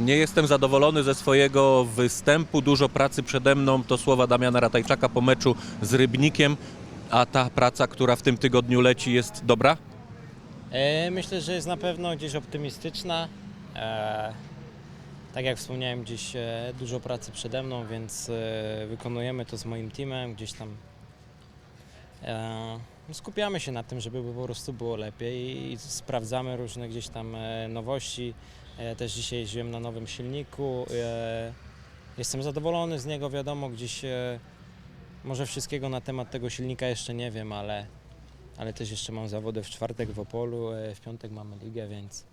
Nie jestem zadowolony ze swojego występu. Dużo pracy przede mną. To słowa Damiana Ratajczaka po meczu z Rybnikiem. A ta praca, która w tym tygodniu leci, jest dobra? E, Myślę, że jest na pewno gdzieś optymistyczna. E, Tak jak wspomniałem, gdzieś e, dużo pracy przede mną, więc wykonujemy to z moim teamem. Gdzieś tam e, skupiamy się na tym, żeby po prostu było lepiej i sprawdzamy różne gdzieś tam nowości. E, Też dzisiaj jeździłem na nowym silniku. E, Jestem zadowolony z niego, wiadomo, gdzieś e, może wszystkiego na temat tego silnika jeszcze nie wiem, ale ale też jeszcze mam zawody w czwartek w Opolu, w piątek mamy ligę, więc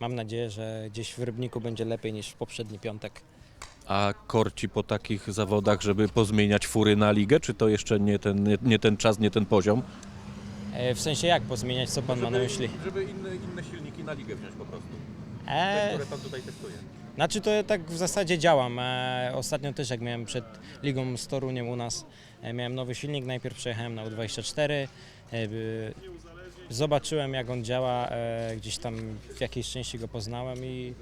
mam nadzieję, że gdzieś w Rybniku będzie lepiej niż w poprzedni piątek. A korci po takich zawodach, żeby pozmieniać fury na ligę? Czy to jeszcze nie ten, nie, nie ten czas, nie ten poziom? E, w sensie jak pozmieniać, co pan ma na myśli? Żeby inne, inne silniki na ligę wziąć po prostu. E, pan tutaj testuje. Znaczy to tak w zasadzie działam. E, ostatnio też jak miałem przed ligą z Toruniem u nas, e, miałem nowy silnik, najpierw przejechałem na U24, e, by- zobaczyłem jak on działa, e, gdzieś tam w jakiejś części go poznałem i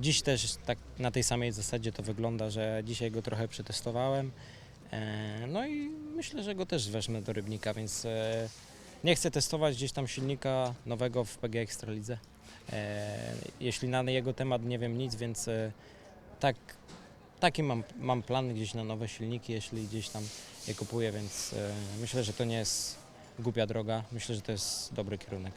dziś też tak na tej samej zasadzie to wygląda, że dzisiaj go trochę przetestowałem. E, no i myślę, że go też wezmę do Rybnika, więc e, nie chcę testować gdzieś tam silnika nowego w PG Ekstralidze. E, jeśli na jego temat nie wiem nic, więc e, tak, taki mam, mam plan gdzieś na nowe silniki, jeśli gdzieś tam je kupuję, więc e, myślę, że to nie jest głupia droga. Myślę, że to jest dobry kierunek.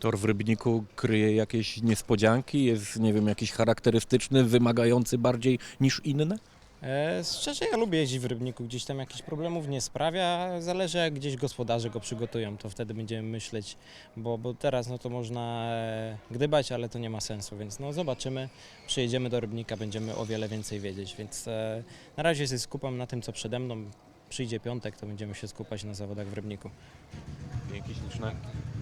Tor w Rybniku kryje jakieś niespodzianki? Jest, nie wiem, jakiś charakterystyczny, wymagający bardziej niż inne? E, szczerze, ja lubię jeździć w Rybniku, gdzieś tam jakichś problemów nie sprawia, zależy jak gdzieś gospodarze go przygotują, to wtedy będziemy myśleć, bo, bo teraz no to można e, gdybać, ale to nie ma sensu, więc no zobaczymy, przyjedziemy do Rybnika, będziemy o wiele więcej wiedzieć, więc e, na razie się skupam na tym, co przede mną, przyjdzie piątek, to będziemy się skupać na zawodach w Rybniku. Dzięki śliczne.